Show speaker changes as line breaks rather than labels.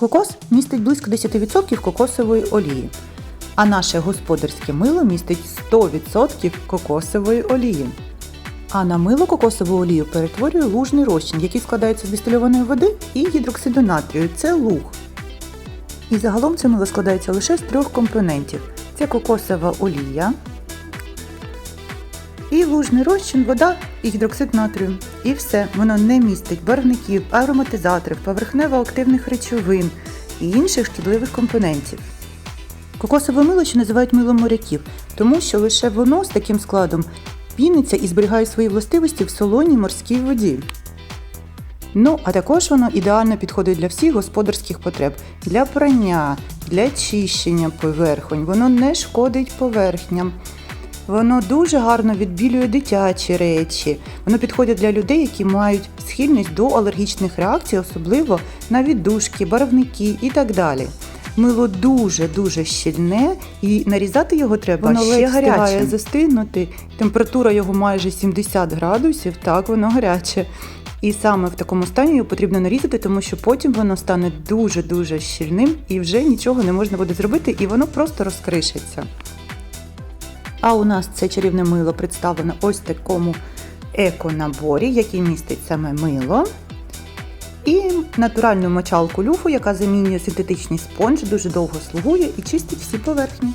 Кокос містить близько 10% кокосової олії, а наше господарське мило містить 100% кокосової олії. А на мило кокосову олію перетворює лужний розчин, який складається з дистильованої води і гідроксиду натрію. Це луг. І загалом це мило складається лише з трьох компонентів: це кокосова олія, і лужний розчин, вода і гідроксид натрію. І все, воно не містить барвників, ароматизаторів, поверхнево-активних речовин і інших шкідливих компонентів. Кокосове мило ще називають милом моряків, тому що лише воно з таким складом піниться і зберігає свої властивості в солоній морській воді. Ну, а також воно ідеально підходить для всіх господарських потреб, для прання, для чищення поверхонь. Воно не шкодить поверхням. Воно дуже гарно відбілює дитячі речі. Воно підходить для людей, які мають схильність до алергічних реакцій, особливо на віддушки, барвники і так далі. Мило дуже-дуже щільне і нарізати його треба
Воно
ще гаряче. застигнути. Температура його майже 70 градусів, так воно гаряче. І саме в такому стані його потрібно нарізати, тому що потім воно стане дуже-дуже щільним і вже нічого не можна буде зробити, і воно просто розкришиться. А у нас це чарівне мило представлено ось такому еко-наборі, який містить саме мило. І натуральну мочалку люфу, яка замінює синтетичний спонж, дуже довго слугує і чистить всі поверхні.